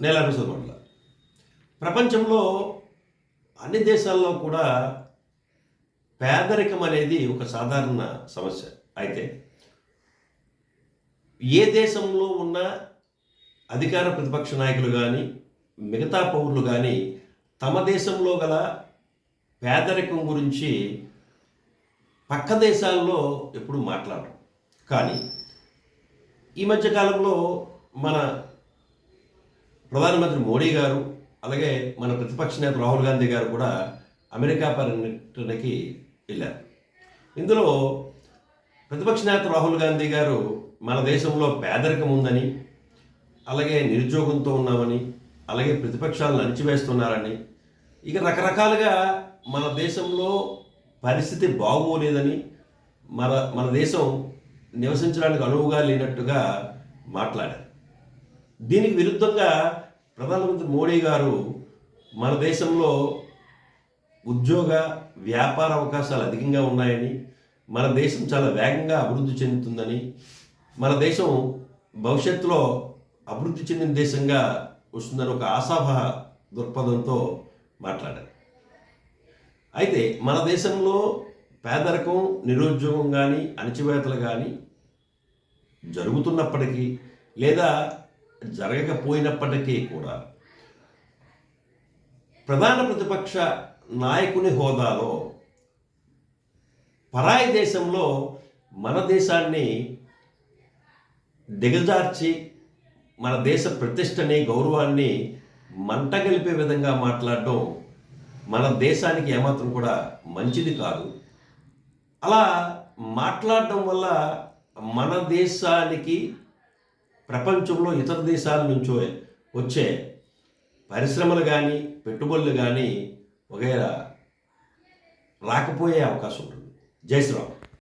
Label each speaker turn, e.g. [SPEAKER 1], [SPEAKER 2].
[SPEAKER 1] నెల ఎపిసోడ్ ప్రపంచంలో అన్ని దేశాల్లో కూడా పేదరికం అనేది ఒక సాధారణ సమస్య అయితే ఏ దేశంలో ఉన్న అధికార ప్రతిపక్ష నాయకులు కానీ మిగతా పౌరులు కానీ తమ దేశంలో గల పేదరికం గురించి పక్క దేశాల్లో ఎప్పుడు మాట్లాడరు. కానీ ఈ మధ్యకాలంలో మన ప్రధానమంత్రి మోడీ గారు అలాగే మన ప్రతిపక్ష నేత రాహుల్ గాంధీ గారు కూడా అమెరికా పర్యటనకి వెళ్ళారు. ఇందులో ప్రతిపక్ష నేత రాహుల్ గాంధీ గారు మన దేశంలో పేదరికం ఉందని అలాగే నిరుద్యోగంతో ఉన్నామని అలాగే ప్రతిపక్షాలను అణిచివేస్తున్నారని ఇక రకరకాలుగా మన దేశంలో పరిస్థితి బాగోలేదని మన మన దేశం నివసించడానికి అనువుగా లేనట్టుగా మాట్లాడారు. దీనికి విరుద్ధంగా ప్రధానమంత్రి మోడీ గారు మన దేశంలో ఉద్యోగ వ్యాపార అవకాశాలు అధికంగా ఉన్నాయని మన దేశం చాలా వేగంగా అభివృద్ధి చెందుతుందని మన దేశం భవిష్యత్తులో అభివృద్ధి చెందిన దేశంగా వస్తుందని ఒక ఆశాభ దృక్పథంతో మాట్లాడారు. అయితే మన దేశంలో పేదరికం నిరుద్యోగం కానీ అణచివేతలు కానీ జరుగుతున్నప్పటికీ లేదా జరగకపోయినప్పటికీ కూడా ప్రధాన ప్రతిపక్ష నాయకుని హోదాలో పరాయి దేశంలో మన దేశాన్ని దిగజార్చి మన దేశ ప్రతిష్టని గౌరవాన్ని మంటగలిపే విధంగా మాట్లాడడం మన దేశానికి ఏమాత్రం కూడా మంచిది కాదు. అలా మాట్లాడడం వల్ల మన దేశానికి ప్రపంచంలో ఇతర దేశాల నుంచో వచ్చే పరిశ్రమలు కానీ పెట్టుబడులు కానీ వగైరా రాకపోయే అవకాశం ఉంటుంది. జై శ్రీరామ్.